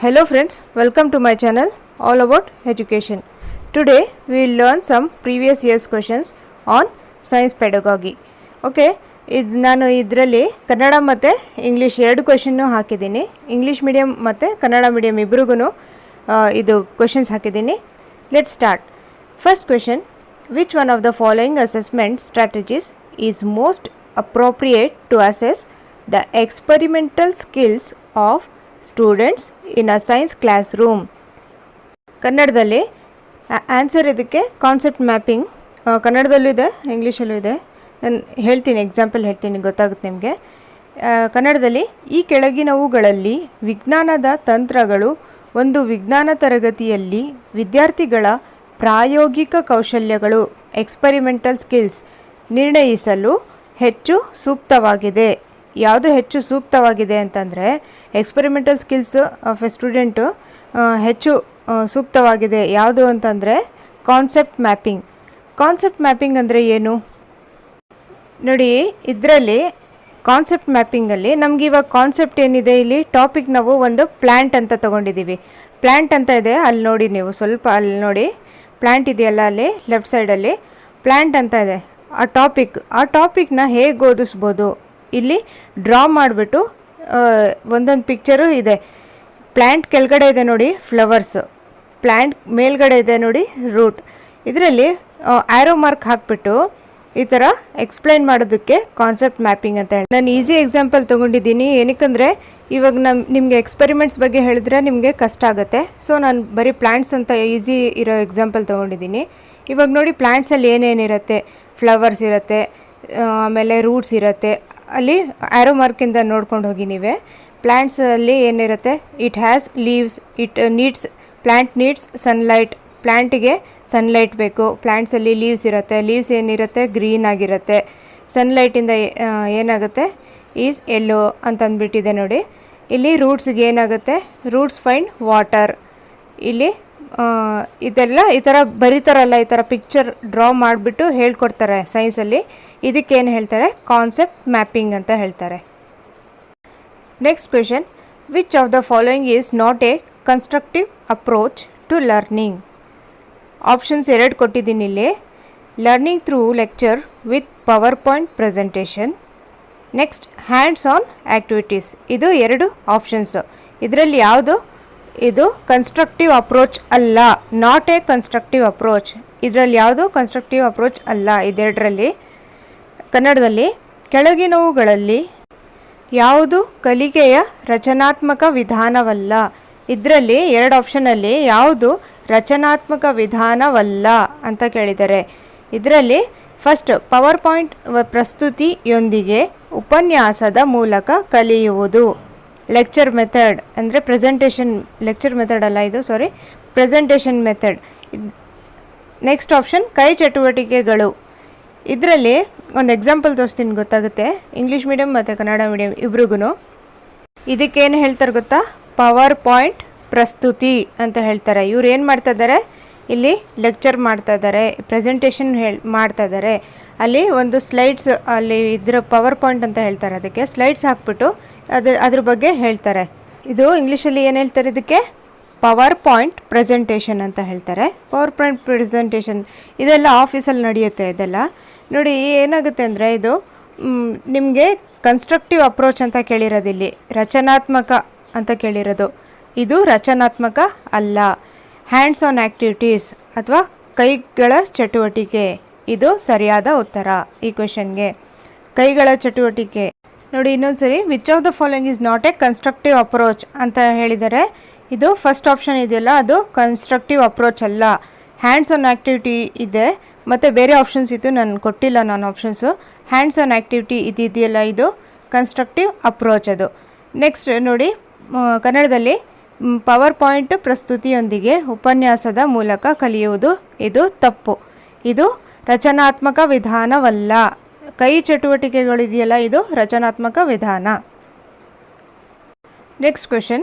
Hello friends, welcome to my channel all about education. Today we will learn some previous year's questions on science pedagogy. Okay ಇದು ನಾನು ಇದರಲ್ಲಿ ಕನ್ನಡ ಮತ್ತು English ಎರಡು question ಹಾಕಿದ್ದೀನಿ English medium ಮತ್ತು Kannada medium ಇಬ್ರಿಗೂ ಇದು ಕ್ವೆಶನ್ಸ್ ಹಾಕಿದ್ದೀನಿ let start first question which one of the following assessment strategies is most appropriate to assess the experimental skills of students in a science classroom ಕನ್ನಡದಲ್ಲಿ answer ಇದಕ್ಕೆ concept mapping ಕನ್ನಡದಲ್ಲೂ ಇದೆ ಇಂಗ್ಲೀಷಲ್ಲೂ ಇದೆ. ನಾನು ಹೇಳ್ತೀನಿ ಎಕ್ಸಾಂಪಲ್ ಹೇಳ್ತೀನಿ, ಗೊತ್ತಾಗುತ್ತೆ ನಿಮಗೆ. ಕನ್ನಡದಲ್ಲಿ, ಈ ಕೆಳಗಿನವುಗಳಲ್ಲಿ ವಿಜ್ಞಾನದ ತಂತ್ರಗಳು ಒಂದು ವಿಜ್ಞಾನ ತರಗತಿಯಲ್ಲಿ ವಿದ್ಯಾರ್ಥಿಗಳ ಪ್ರಾಯೋಗಿಕ ಕೌಶಲ್ಯಗಳು ಎಕ್ಸ್ಪರಿಮೆಂಟಲ್ ಸ್ಕಿಲ್ಸ್ ನಿರ್ಣಯಿಸಲು ಹೆಚ್ಚು ಸೂಕ್ತವಾಗಿದೆ. ಯಾವುದು ಹೆಚ್ಚು ಸೂಕ್ತವಾಗಿದೆ ಅಂತಂದರೆ experimental skills of a student ಹೆಚ್ಚು ಸೂಕ್ತವಾಗಿದೆ. ಯಾವುದು ಅಂತಂದರೆ ಕಾನ್ಸೆಪ್ಟ್ ಮ್ಯಾಪಿಂಗ್ ಕಾನ್ಸೆಪ್ಟ್ ಮ್ಯಾಪಿಂಗ್ ಅಂದರೆ ಏನು? ನೋಡಿ, ಇದರಲ್ಲಿ ಕಾನ್ಸೆಪ್ಟ್ ಮ್ಯಾಪಿಂಗಲ್ಲಿ ನಮ್ಗೆ ಇವಾಗ ಕಾನ್ಸೆಪ್ಟ್ ಏನಿದೆ? ಇಲ್ಲಿ ಟಾಪಿಕ್ ನಾವು ಒಂದು ಪ್ಲ್ಯಾಂಟ್ ಅಂತ ತೊಗೊಂಡಿದ್ದೀವಿ ಪ್ಲ್ಯಾಂಟ್ ಅಂತ ಇದೆ, ಅಲ್ಲಿ ನೋಡಿ ನೀವು. ಸ್ವಲ್ಪ ಅಲ್ಲಿ ನೋಡಿ. ಪ್ಲ್ಯಾಂಟ್ ಇದೆಯಲ್ಲ ಅಲ್ಲಿ ಲೆಫ್ಟ್ ಸೈಡಲ್ಲಿ ಪ್ಲ್ಯಾಂಟ್ ಅಂತ ಇದೆ. ಆ ಟಾಪಿಕ್ ಆ ಟಾಪಿಕ್ನ ಹೇಗೆ ಓದಿಸ್ಬೋದು? ಇಲ್ಲಿ ಡ್ರಾ ಮಾಡಿಬಿಟ್ಟು ಒಂದೊಂದು ಪಿಕ್ಚರು ಇದೆ. ಪ್ಲ್ಯಾಂಟ್ ಕೆಳಗಡೆ ಇದೆ ನೋಡಿ ಫ್ಲವರ್ಸ್ ಪ್ಲ್ಯಾಂಟ್ ಮೇಲ್ಗಡೆ ಇದೆ ನೋಡಿ ರೂಟ್ ಇದರಲ್ಲಿ ಆ್ಯರೋ ಮಾರ್ಕ್ ಹಾಕ್ಬಿಟ್ಟು ಈ ಥರ ಎಕ್ಸ್ಪ್ಲೈನ್ ಮಾಡೋದಕ್ಕೆ ಕಾನ್ಸೆಪ್ಟ್ ಮ್ಯಾಪಿಂಗ್ ಅಂತ ಹೇಳಿ. ನಾನು ಈಸಿ ಎಕ್ಸಾಂಪಲ್ ತೊಗೊಂಡಿದ್ದೀನಿ. ಏನಕ್ಕಂದರೆ, ಇವಾಗ ನಮ್ಮ ನಿಮಗೆ ಎಕ್ಸ್ಪೆರಿಮೆಂಟ್ಸ್ ಬಗ್ಗೆ ಹೇಳಿದ್ರೆ ನಿಮಗೆ ಕಷ್ಟ ಆಗುತ್ತೆ. ಸೊ ನಾನು ಬರೀ ಪ್ಲ್ಯಾಂಟ್ಸ್ ಅಂತ ಈಸಿ ಇರೋ ಎಕ್ಸಾಂಪಲ್ ತೊಗೊಂಡಿದ್ದೀನಿ. ಇವಾಗ ನೋಡಿ ಪ್ಲ್ಯಾಂಟ್ಸಲ್ಲಿ ಏನೇನಿರುತ್ತೆ? ಫ್ಲವರ್ಸ್ ಇರುತ್ತೆ ಆಮೇಲೆ ರೂಟ್ಸ್ ಇರುತ್ತೆ. ಅಲ್ಲಿ ಆ್ಯರೋ ಮಾರ್ಕಿಂದ ನೋಡ್ಕೊಂಡು ಹೋಗಿ ನೀವೇ. ಪ್ಲ್ಯಾಂಟ್ಸಲ್ಲಿ ಏನಿರುತ್ತೆ? It has leaves it needs plant needs sunlight ಪ್ಲ್ಯಾಂಟಿಗೆ sunlight ಬೇಕು. ಪ್ಲ್ಯಾಂಟ್ಸಲ್ಲಿ ಲೀವ್ಸ್ ಇರುತ್ತೆ. ಲೀವ್ಸ್ ಏನಿರುತ್ತೆ? ಗ್ರೀನ್ ಆಗಿರುತ್ತೆ. ಸನ್ಲೈಟಿಂದ ಏನಾಗುತ್ತೆ? ಈಸ್ ಎಲ್ಲೋ ಅಂತಂದ್ಬಿಟ್ಟಿದೆ ನೋಡಿ. ಇಲ್ಲಿ ರೂಟ್ಸ್ಗೆ ಏನಾಗುತ್ತೆ? ರೂಟ್ಸ್ ಫೈಂಡ್ ವಾಟರ್ ಇಲ್ಲಿ ಇದೆಲ್ಲ ಈ ಥರ ಬರೀತಾರಲ್ಲ, ಈ ಥರ ಪಿಕ್ಚರ್ ಡ್ರಾ ಮಾಡಿಬಿಟ್ಟು ಹೇಳ್ಕೊಡ್ತಾರೆ ಸೈನ್ಸಲ್ಲಿ ಇದಕ್ಕೇನು ಹೇಳ್ತಾರೆ? ಕಾನ್ಸೆಪ್ಟ್ ಮ್ಯಾಪಿಂಗ್ ಅಂತ ಹೇಳ್ತಾರೆ. Next question which of the following is not a constructive approach to learning options ಎರಡು ಕೊಟ್ಟಿದ್ದೀನಿ ಇಲ್ಲಿ. Learning through lecture with PowerPoint presentation next hands on activities ಇದು ಎರಡು ಆಪ್ಷನ್ಸು ಇದರಲ್ಲಿ ಯಾವುದು? ಇದು ಕನ್ಸ್ಟ್ರಕ್ಟಿವ್ ಅಪ್ರೋಚ್ ಅಲ್ಲ ನಾಟ್ ಎ ಕನ್ಸ್ಟ್ರಕ್ಟಿವ್ ಅಪ್ರೋಚ್ ಇದರಲ್ಲಿ ಯಾವುದು ಕನ್ಸ್ಟ್ರಕ್ಟಿವ್ ಅಪ್ರೋಚ್ ಅಲ್ಲ, ಇದೆರಡರಲ್ಲಿ. ಕನ್ನಡದಲ್ಲಿ, ಕೆಳಗಿನವುಗಳಲ್ಲಿ ಯಾವುದು ಕಲಿಕೆಯ ರಚನಾತ್ಮಕ ವಿಧಾನವಲ್ಲ. ಇದರಲ್ಲಿ ಎರಡು ಆಪ್ಷನಲ್ಲಿ ಯಾವುದು ರಚನಾತ್ಮಕ ವಿಧಾನವಲ್ಲ ಅಂತ ಕೇಳಿದ್ದಾರೆ ಇದರಲ್ಲಿ ಫಸ್ಟ್ ಪವರ್ ಪಾಯಿಂಟ್ ಪ್ರಸ್ತುತಿಯೊಂದಿಗೆ ಉಪನ್ಯಾಸದ ಮೂಲಕ ಕಲಿಯುವುದು. ಲೆಕ್ಚರ್ ಮೆಥಡ್ ಅಂದರೆ ಪ್ರೆಸೆಂಟೇಷನ್ ಲೆಕ್ಚರ್ ಮೆಥಡ್ ಅಲ್ಲ ಇದು sorry presentation method next option ಕೈ ಚಟುವಟಿಕೆಗಳು. ಇದರಲ್ಲಿ ಒಂದು ಎಕ್ಸಾಂಪಲ್ ತೋರಿಸ್ತೀನಿ, ಗೊತ್ತಾಗುತ್ತೆ. ಇಂಗ್ಲೀಷ್ ಮೀಡಿಯಮ್ ಮತ್ತು ಕನ್ನಡ ಮೀಡಿಯಮ್ ಇಬ್ರಿಗೂ ಇದಕ್ಕೇನು ಹೇಳ್ತಾರೆ ಗೊತ್ತಾ? ಪವರ್ ಪಾಯಿಂಟ್ ಪ್ರಸ್ತುತಿ ಅಂತ ಹೇಳ್ತಾರೆ. ಇವ್ರು ಏನು ಮಾಡ್ತಾ ಇದ್ದಾರೆ ಇಲ್ಲಿ ಲೆಕ್ಚರ್ ಮಾಡ್ತಾ ಇದ್ದಾರೆ ಪ್ರೆಸೆಂಟೇಷನ್ ಹೇಳ್, ಮಾಡ್ತಾ ಇದ್ದಾರೆ ಅಲ್ಲಿ ಒಂದು ಸ್ಲೈಡ್ಸ್ ಅಲ್ಲಿ ಇದ್ರ ಪವರ್ ಪಾಯಿಂಟ್ ಅಂತ ಹೇಳ್ತಾರೆ. ಅದಕ್ಕೆ ಸ್ಲೈಡ್ಸ್ ಹಾಕ್ಬಿಟ್ಟು ಅದ್ರ ಅದ್ರ ಬಗ್ಗೆ ಹೇಳ್ತಾರೆ. ಇದು ಇಂಗ್ಲೀಷಲ್ಲಿ ಏನು ಹೇಳ್ತಾರೆ ಇದಕ್ಕೆ? ಪವರ್ ಪಾಯಿಂಟ್ ಪ್ರೆಸೆಂಟೇಷನ್ ಅಂತ ಹೇಳ್ತಾರೆ. ಪವರ್ ಪಾಯಿಂಟ್ ಪ್ರೆಸೆಂಟೇಷನ್ ಇದೆಲ್ಲ ಆಫೀಸಲ್ಲಿ ನಡೆಯುತ್ತೆ ಇದೆಲ್ಲ. ನೋಡಿ, ಏನಾಗುತ್ತೆ ಅಂದರೆ ಇದು ನಿಮಗೆ ಕನ್ಸ್ಟ್ರಕ್ಟಿವ್ ಅಪ್ರೋಚ್ ಅಂತ ಕೇಳಿರೋದಿಲ್ಲಿ, ರಚನಾತ್ಮಕ ಅಂತ ಕೇಳಿರೋದು. ಇದು ರಚನಾತ್ಮಕ ಅಲ್ಲ. ಹ್ಯಾಂಡ್ಸ್ ಆನ್ ಆ್ಯಕ್ಟಿವಿಟೀಸ್ ಅಥವಾ ಕೈಗಳ ಚಟುವಟಿಕೆ. ಇದು ಸರಿಯಾದ ಉತ್ತರ ಈ ಕ್ವೆಶನ್ಗೆ ಕೈಗಳ ಚಟುವಟಿಕೆ. ನೋಡಿ, ಇನ್ನೊಂದ್ಸರಿ which of the following is not a constructive approach ಅಂತ ಹೇಳಿದ್ದಾರೆ ಇದು ಫಸ್ಟ್ ಆಪ್ಷನ್ ಇದೆಯಲ್ಲ, ಅದು ಕನ್ಸ್ಟ್ರಕ್ಟಿವ್ ಅಪ್ರೋಚ್ ಅಲ್ಲ. ಹ್ಯಾಂಡ್ಸ್ ಆನ್ ಆ್ಯಕ್ಟಿವಿಟಿ ಇದೆ, ಮತ್ತು ಬೇರೆ ಆಪ್ಷನ್ಸ್ ಇತ್ತು, ನಾನು ಕೊಟ್ಟಿಲ್ಲ ನಾನು ಆಪ್ಷನ್ಸು ಹ್ಯಾಂಡ್ಸ್ ಆನ್ ಆ್ಯಕ್ಟಿವಿಟಿ ಇದು ಇದೆಯಲ್ಲ, ಇದು ಕನ್ಸ್ಟ್ರಕ್ಟಿವ್ ಅಪ್ರೋಚ್ ಅದು. ನೆಕ್ಸ್ಟ್ ನೋಡಿ ಕನ್ನಡದಲ್ಲಿ ಪವರ್ ಪಾಯಿಂಟ್ ಪ್ರಸ್ತುತಿಯೊಂದಿಗೆ ಉಪನ್ಯಾಸದ ಮೂಲಕ ಕಲಿಯುವುದು ಇದು ತಪ್ಪು. ಇದು ರಚನಾತ್ಮಕ ವಿಧಾನವಲ್ಲ. ಕೈ ಚಟುವಟಿಕೆಗಳಿದೆಯಲ್ಲ ಇದು ರಚನಾತ್ಮಕ ವಿಧಾನ Next question.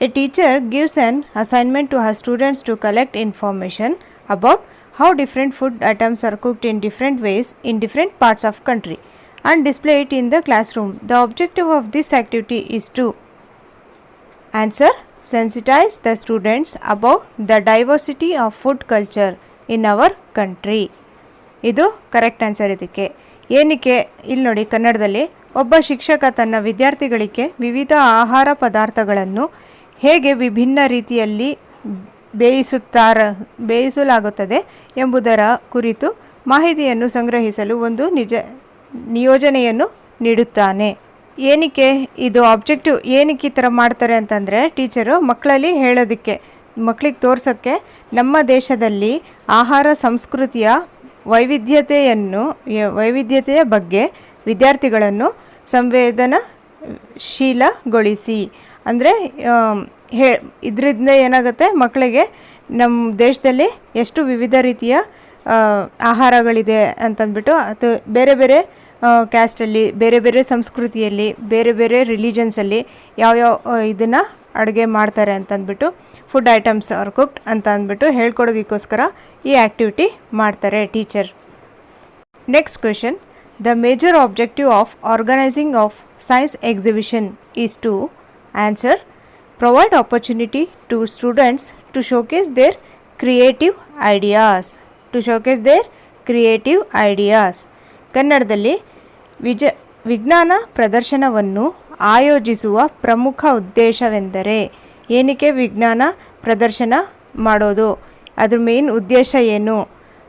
A teacher gives an assignment to her students to collect information about how different food items are cooked in different ways in different parts of country and display it in the classroom. The objective of this activity is to Answer sensitize the students about the diversity of food culture in our country. ಇದು correct answer ಇದಕ್ಕೆ ಏನಕ್ಕೆ? ಇಲ್ಲಿ ನೋಡಿ, ಕನ್ನಡದಲ್ಲಿ ಒಬ್ಬ ಶಿಕ್ಷಕ ತನ್ನ ವಿದ್ಯಾರ್ಥಿಗಳಿಗೆ ವಿವಿಧ ಆಹಾರ ಪದಾರ್ಥಗಳನ್ನು ಹೇಗೆ ವಿಭಿನ್ನ ರೀತಿಯಲ್ಲಿ ಬೇಯಿಸುತ್ತಾರ, ಬೇಯಿಸಲಾಗುತ್ತದೆ ಎಂಬುದರ ಕುರಿತು ಮಾಹಿತಿಯನ್ನು ಸಂಗ್ರಹಿಸಲು ಒಂದು ನಿಜ, ನಿಯೋಜನೆಯನ್ನು ನೀಡುತ್ತಾನೆ. ಏನಕ್ಕೆ? ಇದು ಆಬ್ಜೆಕ್ಟಿವ್ ಏನಕ್ಕೆ ಈ ಥರ ಮಾಡ್ತಾರೆ ಅಂತಂದರೆ, ಟೀಚರು ಮಕ್ಕಳಲ್ಲಿ ಹೇಳೋದಕ್ಕೆ ಮಕ್ಕಳಿಗೆ ತೋರ್ಸೋಕ್ಕೆ ನಮ್ಮ ದೇಶದಲ್ಲಿ ಆಹಾರ ಸಂಸ್ಕೃತಿಯ ವೈವಿಧ್ಯತೆಯನ್ನು ವೈವಿಧ್ಯತೆಯ ಬಗ್ಗೆ ವಿದ್ಯಾರ್ಥಿಗಳನ್ನು ಸಂವೇದನಾಶೀಲಗೊಳಿಸಿ. ಅಂದರೆ ಹೇ, ಇದರಿಂದ ಏನಾಗುತ್ತೆ ಮಕ್ಕಳಿಗೆ ನಮ್ಮ ದೇಶದಲ್ಲಿ ಎಷ್ಟು ವಿವಿಧ ರೀತಿಯ ಆಹಾರಗಳಿದೆ ಅಂತಂದ್ಬಿಟ್ಟು, ಅದು ಬೇರೆ ಬೇರೆ ಕ್ಯಾಸ್ಟಲ್ಲಿ ಬೇರೆ ಬೇರೆ ಸಂಸ್ಕೃತಿಯಲ್ಲಿ, ಬೇರೆ ಬೇರೆ ರಿಲಿಜನ್ಸಲ್ಲಿ ಯಾವ್ಯಾವ ಇದನ್ನು ಅಡುಗೆ ಮಾಡ್ತಾರೆ ಅಂತಂದ್ಬಿಟ್ಟು ಫುಡ್ ಐಟಮ್ಸ್ ಅವ್ರು ಕುಕ್ಡ್ ಅಂತ ಅಂದ್ಬಿಟ್ಟು ಹೇಳ್ಕೊಡೋದಕ್ಕೋಸ್ಕರ ಈ ಆ್ಯಕ್ಟಿವಿಟಿ ಮಾಡ್ತಾರೆ teacher next question the major objective of organising of science exhibition is to answer provide opportunity to students to showcase their creative ideas to showcase their creative ideas ಕನ್ನಡದಲ್ಲಿ ವಿಜ ವಿಜ್ಞಾನ ಪ್ರದರ್ಶನವನ್ನು ಆಯೋಜಿಸುವ ಪ್ರಮುಖ ಉದ್ದೇಶವೆಂದರೆ ಏನಕ್ಕೆ ವಿಜ್ಞಾನ ಪ್ರದರ್ಶನ ಮಾಡೋದು? ಅದ್ರ ಮೇನ್ ಉದ್ದೇಶ ಏನು?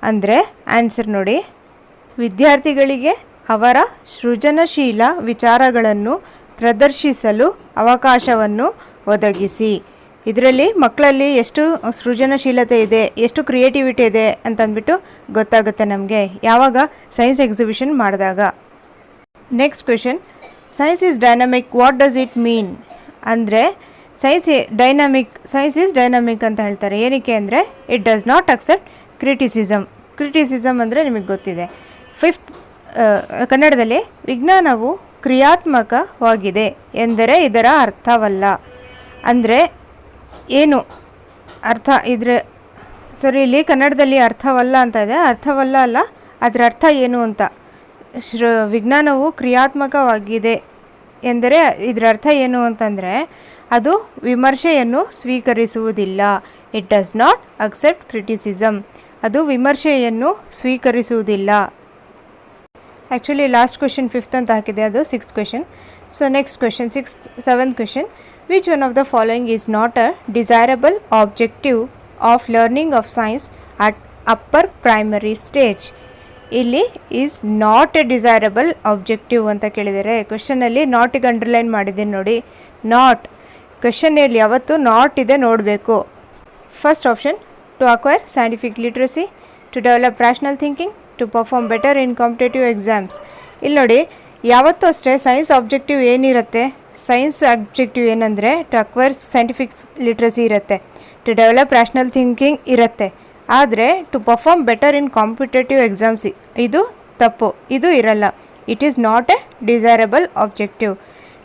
ಅಂದರೆ ಆನ್ಸರ್ ನೋಡಿ. ವಿದ್ಯಾರ್ಥಿಗಳಿಗೆ ಅವರ ಸೃಜನಶೀಲ ವಿಚಾರಗಳನ್ನು ಪ್ರದರ್ಶಿಸಲು ಅವಕಾಶವನ್ನು ಒದಗಿಸಿ. ಇದರಲ್ಲಿ ಮಕ್ಕಳಲ್ಲಿ ಎಷ್ಟು ಸೃಜನಶೀಲತೆ ಇದೆ, ಎಷ್ಟು ಕ್ರಿಯೇಟಿವಿಟಿ ಇದೆ ಅಂತಂದ್ಬಿಟ್ಟು ಗೊತ್ತಾಗುತ್ತೆ ನಮಗೆ. ಯಾವಾಗ? ಸೈನ್ಸ್ ಎಕ್ಸಿಬಿಷನ್ ಮಾಡಿದಾಗ. Next question science is dynamic what does it mean ಅಂದರೆ science dynamic science is dynamic ಅಂತ ಹೇಳ್ತಾರೆ. ಏನಕ್ಕೆ ಅಂದರೆ it does not accept criticism criticism ಅಂದರೆ ನಿಮಗೆ ಗೊತ್ತಿದೆ. ಫಿಫ್ತ್ ಕನ್ನಡದಲ್ಲಿ ವಿಜ್ಞಾನವು ಕ್ರಿಯಾತ್ಮಕವಾಗಿದೆ ಎಂದರೆ ಇದರ ಅರ್ಥವಲ್ಲ. ಅಂದರೆ, ಏನು ಅರ್ಥ, ಇದ್ರ ಸರಿ ಇಲ್ಲಿ ಕನ್ನಡದಲ್ಲಿ ಅರ್ಥವಲ್ಲ ಅಂತ ಇದೆ. ಅರ್ಥವಲ್ಲ ಅಲ್ಲ, ಅದರ ಅರ್ಥ ಏನು ಅಂತ? ಶ್ರ ವಿಜ್ಞಾನವು ಕ್ರಿಯಾತ್ಮಕವಾಗಿದೆ ಎಂದರೆ ಇದರ ಅರ್ಥ ಏನು ಅಂತಂದರೆ ಅದು ವಿಮರ್ಶೆಯನ್ನು ಸ್ವೀಕರಿಸುವುದಿಲ್ಲ. It does not accept criticism ಅದು ವಿಮರ್ಶೆಯನ್ನು ಸ್ವೀಕರಿಸುವುದಿಲ್ಲ. ಆ್ಯಕ್ಚುಲಿ ಲಾಸ್ಟ್ ಕ್ವೆಶನ್ ಫಿಫ್ತ್ ಅಂತ ಹಾಕಿದೆ. ಅದು sixth question so next question sixth seventh question which one of the following is not a desirable objective of learning of science at upper primary stage ಇಲ್ಲಿ is not a desirable objective ಅಂತ ಕೇಳಿದ್ದಾರೆ. ಕ್ವೆಶನಲ್ಲಿ ನಾಟಿಗೆ underline ಮಾಡಿದ್ದೀನಿ ನೋಡಿ. Not ಕ್ವೆಶನಲ್ಲಿ ಯಾವತ್ತು not ಇದೆ ನೋಡಬೇಕು. First option to acquire scientific literacy to develop rational thinking to perform better in competitive exams ಇಲ್ಲಿ ನೋಡಿ, ಯಾವತ್ತೂ ಅಷ್ಟೇ ಸೈನ್ಸ್ ಆಬ್ಜೆಕ್ಟಿವ್ ಏನಿರುತ್ತೆ? ಸೈನ್ಸ್ ಆಬ್ಜೆಕ್ಟಿವ್ ಏನಂದರೆ ಟು ಅಕ್ವೈರ್ ಸೈಂಟಿಫಿಕ್ ಲಿಟ್ರಸಿ ಇರುತ್ತೆ. ಟು ಡೆವಲಪ್ ರ್ಯಾಷನಲ್ ಥಿಂಕಿಂಗ್ ಇರುತ್ತೆ. ಆದರೆ to perform better in competitive exams ಇದು ತಪ್ಪು, ಇದು ಇರಲ್ಲ. It is not a desirable objective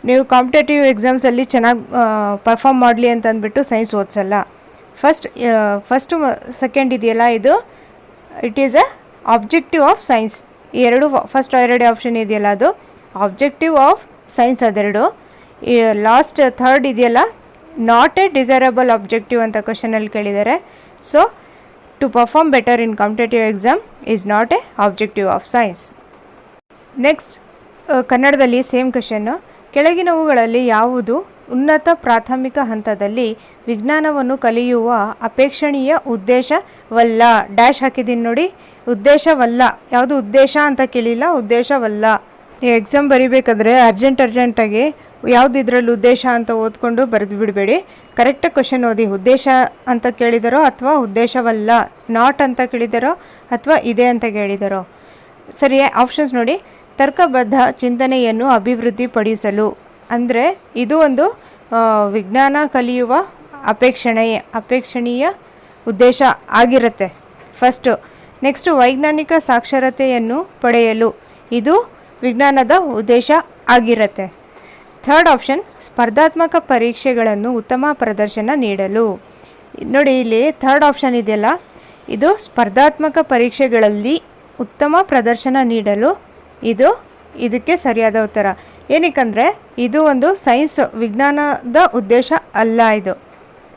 ನೀವು ಕಾಂಪಿಟೇಟಿವ್ ಎಕ್ಸಾಮ್ಸಲ್ಲಿ ಚೆನ್ನಾಗಿ ಪರ್ಫಾರ್ಮ್ ಮಾಡಲಿ ಅಂತ ಅಂದ್ಬಿಟ್ಟು ಸೈನ್ಸ್ ಓದಿಸಲ್ಲ ಫಸ್ಟ್ ಫಸ್ಟು ಸೆಕೆಂಡ್ ಇದೆಯಲ್ಲ ಇದು? It is a objective of science ಎರಡು ಫಸ್ಟ್ ಎರಡು ಆಪ್ಷನ್ ಇದೆಯಲ್ಲ ಅದು? ಆಬ್ಜೆಕ್ಟಿವ್ ಆಫ್ ಸೈನ್ಸ್ ಅದೆರಡು. ಲಾಸ್ಟ್ ಥರ್ಡ್ ಇದೆಯಲ್ಲ? ನಾಟ್ ಎ ಡಿಸೈರಬಲ್ ಆಬ್ಜೆಕ್ಟಿವ್ ಅಂತ ಕ್ವಶನಲ್ಲಿ ಕೇಳಿದ್ದಾರೆ. So to perform better in competitive exam is not a objective of science. Next ಕನ್ನಡದಲ್ಲಿ ಸೇಮ್ ಕ್ವಶನ್ ಕೆಳಗಿನವುಗಳಲ್ಲಿ ಯಾವುದು ಉನ್ನತ ಪ್ರಾಥಮಿಕ ಹಂತದಲ್ಲಿ ವಿಜ್ಞಾನವನ್ನು ಕಲಿಯುವ ಅಪೇಕ್ಷಣೀಯ ಉದ್ದೇಶವಲ್ಲ? ಡ್ಯಾಶ್ ಹಾಕಿದ್ದೀನಿ ನೋಡಿ. ಉದ್ದೇಶವಲ್ಲ. ಯಾವುದು ಉದ್ದೇಶ ಅಂತ ಕೇಳಿಲ್ಲ, ಉದ್ದೇಶವಲ್ಲ. ಎಕ್ಸಾಮ್ ಬರಿಬೇಕಾದ್ರೆ ಅರ್ಜೆಂಟ್ ಅರ್ಜೆಂಟಾಗಿ ಯಾವ್ದು ಇದರಲ್ಲಿ ಉದ್ದೇಶ ಅಂತ ಓದ್ಕೊಂಡು ಬರೆದು ಬಿಡಬೇಡಿ. ಕರೆಕ್ಟ್ ಕ್ವಶನ್ ಓದಿ, ಉದ್ದೇಶ ಅಂತ ಕೇಳಿದಾರೋ ಅಥವಾ ಉದ್ದೇಶವಲ್ಲ ನಾಟ್ ಅಂತ ಕೇಳಿದಾರೋ ಅಥವಾ ಇದೆ ಅಂತ ಕೇಳಿದಾರೋ? ಸರಿಯೇ ಆಪ್ಷನ್ಸ್ ನೋಡಿ. ತರ್ಕಬದ್ಧ ಚಿಂತನೆಯನ್ನು ಅಭಿವೃದ್ಧಿಪಡಿಸಲು, ಅಂದರೆ ಇದು ಒಂದು ವಿಜ್ಞಾನ ಕಲಿಯುವ ಅಪೇಕ್ಷಣೀಯ ಅಪೇಕ್ಷಣೀಯ ಉದ್ದೇಶ ಆಗಿರುತ್ತೆ. ಫಸ್ಟು ನೆಕ್ಸ್ಟು ವೈಜ್ಞಾನಿಕ ಸಾಕ್ಷರತೆಯನ್ನು ಪಡೆಯಲು ಇದು ವಿಜ್ಞಾನದ ಉದ್ದೇಶ ಆಗಿರುತ್ತೆ. ಥರ್ಡ್ ಆಪ್ಷನ್, ಸ್ಪರ್ಧಾತ್ಮಕ ಪರೀಕ್ಷೆಗಳನ್ನು ಉತ್ತಮ ಪ್ರದರ್ಶನ ನೀಡಲು. ನೋಡಿ, ಇಲ್ಲಿ ಥರ್ಡ್ ಆಪ್ಷನ್ ಇದೆಯಲ್ಲ? ಇದು ಸ್ಪರ್ಧಾತ್ಮಕ ಪರೀಕ್ಷೆಗಳಲ್ಲಿ ಉತ್ತಮ ಪ್ರದರ್ಶನ ನೀಡಲು ಇದು, ಇದಕ್ಕೆ ಸರಿಯಾದ ಉತ್ತರ. ಏನಕ್ಕಂದರೆ, ಇದು ಒಂದು ಸೈನ್ಸ್, ವಿಜ್ಞಾನದ ಉದ್ದೇಶ ಅಲ್ಲ ಇದು.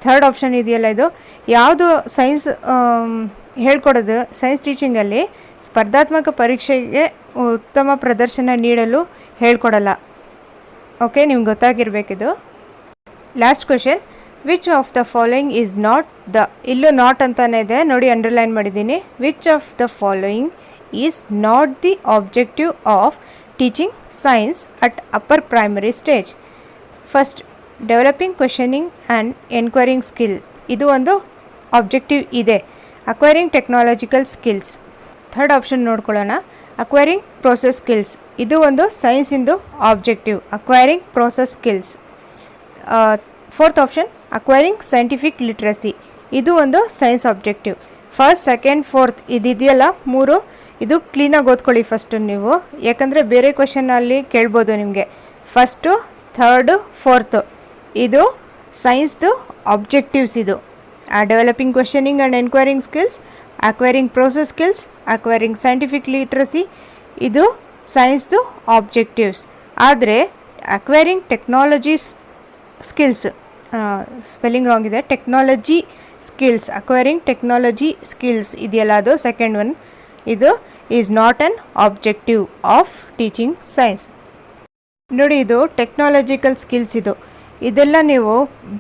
ಥರ್ಡ್ ಆಪ್ಷನ್ ಇದೆಯಲ್ಲ ಇದು? ಯಾವುದು ಸೈನ್ಸ್ ಹೇಳ್ಕೊಡೋದು, ಸೈನ್ಸ್ ಟೀಚಿಂಗಲ್ಲಿ ಸ್ಪರ್ಧಾತ್ಮಕ ಪರೀಕ್ಷೆಗೆ ಉತ್ತಮ ಪ್ರದರ್ಶನ ನೀಡಲು ಹೇಳ್ಕೊಡಲ್ಲ. ಓಕೆ ನಿಮ್ಗೆ ಗೊತ್ತಾಗಿರಬೇಕಿದು. Last question which of the following is not the ಇಲ್ಲೂ ನಾಟ್ ಅಂತಾನೆ ಇದೆ. ನೋಡಿ ಅಂಡರ್ಲೈನ್ ಮಾಡಿದ್ದೀನಿ. Which of the following is not the objective of teaching science at upper primary stage first developing questioning and enquiring skill ಇದು ಒಂದು objective ಇದೆ. Acquiring technological skills third option ನೋಡ್ಕೊಳ್ಳೋಣ. Acquiring process skills ಇದು ಒಂದು ಸೈನ್ಸಿಂದು objective acquiring process skills fourth option acquiring scientific literacy ಇದು ಒಂದು science objective first second fourth ಇದಿದೆಯಲ್ಲ ಮೂರು? ಇದು ಕ್ಲೀನಾಗಿ ಓದ್ಕೊಳ್ಳಿ ಫಸ್ಟು ನೀವು. ಯಾಕಂದರೆ ಬೇರೆ ಕ್ವೆಶನಲ್ಲಿ ಕೇಳ್ಬೋದು ನಿಮಗೆ. ಫಸ್ಟು ಥರ್ಡು ಫೋರ್ತು ಇದು ಸೈನ್ಸ್ದು ಆಬ್ಜೆಕ್ಟಿವ್ಸ್ ಇದು. Developing questioning and enquiring skills acquiring process skills acquiring scientific literacy ಇದು ಸೈನ್ಸ್ದು ಆಬ್ಜೆಕ್ಟಿವ್ಸ್ ಆದರೆ acquiring technologies skills spelling wrong ಇದೆ. Technology skills acquiring technology skills ಇದೆಯಲ್ಲ ಅದು? ಸೆಕೆಂಡ್ ಒನ್ ಇದು is not an objective of teaching science ನೋಡಿ ಇದು technological skills ಇದು. ಇದೆಲ್ಲ ನೀವು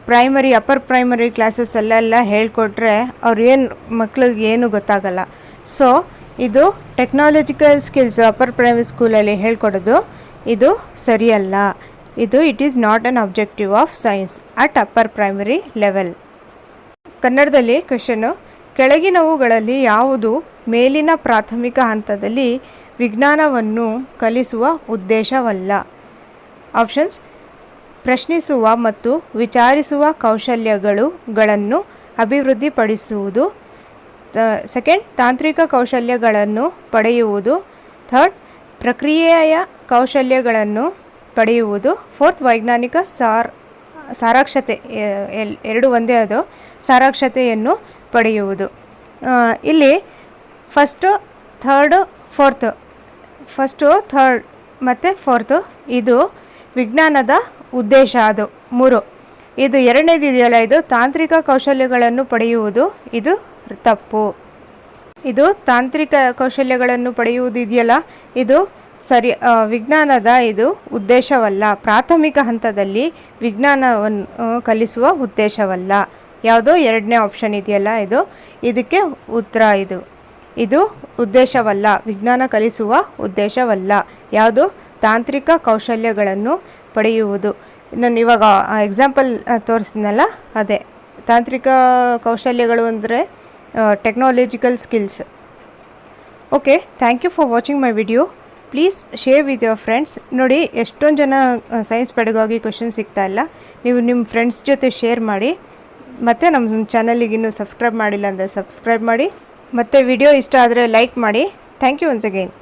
ಪ್ರೈಮರಿ ಅಪ್ಪರ್ ಪ್ರೈಮರಿ ಕ್ಲಾಸಸ್ಸಲ್ಲೆಲ್ಲ ಹೇಳ್ಕೊಟ್ರೆ ಅವ್ರು ಏನು ಮಕ್ಳಿಗೆ ಏನು ಗೊತ್ತಾಗಲ್ಲ. ಸೊ ಇದು ಟೆಕ್ನಾಲಜಿಕಲ್ ಸ್ಕಿಲ್ಸ್ ಅಪ್ಪರ್ ಪ್ರೈಮರಿ ಸ್ಕೂಲಲ್ಲಿ ಹೇಳ್ಕೊಡೋದು. ಇದು ಸರಿಯಲ್ಲ. ಇದು it is not an objective of science at upper primary level ಕನ್ನಡದಲ್ಲಿ ಕ್ವೆಶನು ಕೆಳಗಿನವುಗಳಲ್ಲಿ ಯಾವುದು ಮೇಲಿನ ಪ್ರಾಥಮಿಕ ಹಂತದಲ್ಲಿ ವಿಜ್ಞಾನವನ್ನು ಕಲಿಸುವ ಉದ್ದೇಶವಲ್ಲ. ಆಪ್ಷನ್ಸ್ ಪ್ರಶ್ನಿಸುವ ಮತ್ತು ವಿಚಾರಿಸುವ ಕೌಶಲ್ಯಗಳುಗಳನ್ನು ಅಭಿವೃದ್ಧಿಪಡಿಸುವುದು. ಸೆಕೆಂಡ್ ತಾಂತ್ರಿಕ ಕೌಶಲ್ಯಗಳನ್ನು ಪಡೆಯುವುದು. ಥರ್ಡ್ ಪ್ರಕ್ರಿಯೆಯ ಕೌಶಲ್ಯಗಳನ್ನು ಪಡೆಯುವುದು. ಫೋರ್ತ್ ವೈಜ್ಞಾನಿಕ ಸಾರ್, ಸಾರಾಕ್ಷತೆ ಎರಡು ಒಂದೇ ಅದು, ಸಾರಾಕ್ಷತೆಯನ್ನು ಪಡೆಯುವುದು. ಇಲ್ಲಿ first third fourth first third ಮತ್ತು ಫೋರ್ತು ಇದು ವಿಜ್ಞಾನದ ಉದ್ದೇಶ ಅದು. ಮೂರು. ಇದು ಎರಡನೇದು ಇದೆಯಲ್ಲ ಇದು ತಾಂತ್ರಿಕ ಕೌಶಲ್ಯಗಳನ್ನು ಪಡೆಯುವುದು, ಇದು ತಪ್ಪು. ಇದು ತಾಂತ್ರಿಕ ಕೌಶಲ್ಯಗಳನ್ನು ಪಡೆಯುವುದು ಇದೆಯಲ್ಲ ಇದು ಸರಿ ವಿಜ್ಞಾನದ ಇದು ಉದ್ದೇಶವಲ್ಲ. ಪ್ರಾಥಮಿಕ ಹಂತದಲ್ಲಿ ವಿಜ್ಞಾನವನ್ನು ಕಲಿಸುವ ಉದ್ದೇಶವಲ್ಲ. ಯಾವುದೋ ಎರಡನೇ ಆಪ್ಷನ್ ಇದೆಯಲ್ಲ, ಇದು ಇದಕ್ಕೆ ಉತ್ತರ ಇದು. ಇದು ಉದ್ದೇಶವಲ್ಲ, ವಿಜ್ಞಾನ ಕಲಿಸುವ ಉದ್ದೇಶವಲ್ಲ. ಯಾವುದು? ತಾಂತ್ರಿಕ ಕೌಶಲ್ಯಗಳನ್ನು ಪಡೆಯುವುದು. ನಾನು ಇವಾಗ ಎಕ್ಸಾಂಪಲ್ ತೋರಿಸಿದ್ನಲ್ಲ, ಅದೇ. ತಾಂತ್ರಿಕ ಕೌಶಲ್ಯಗಳು ಅಂದರೆ technological skills okay thank you for watching my video please share with your friends ನೋಡಿ, ಎಷ್ಟೊಂದು ಜನ ಸೈನ್ಸ್ ಪಡೆಗಾಗಿ ಕ್ವೆಶನ್ ಸಿಗ್ತಾ ಇಲ್ಲ. ನೀವು ನಿಮ್ಮ ಫ್ರೆಂಡ್ಸ್ ಜೊತೆ ಶೇರ್ ಮಾಡಿ. ಮತ್ತು ನಮ್ಮ ಚಾನಲಿಗೆ ಇನ್ನೂ ಸಬ್ಸ್ಕ್ರೈಬ್ ಮಾಡಿಲ್ಲ ಅಂದರೆ ಸಬ್ಸ್ಕ್ರೈಬ್ ಮಾಡಿ. ಮತ್ತು ವಿಡಿಯೋ ಇಷ್ಟ ಆದರೆ ಲೈಕ್ ಮಾಡಿ. Thank you once again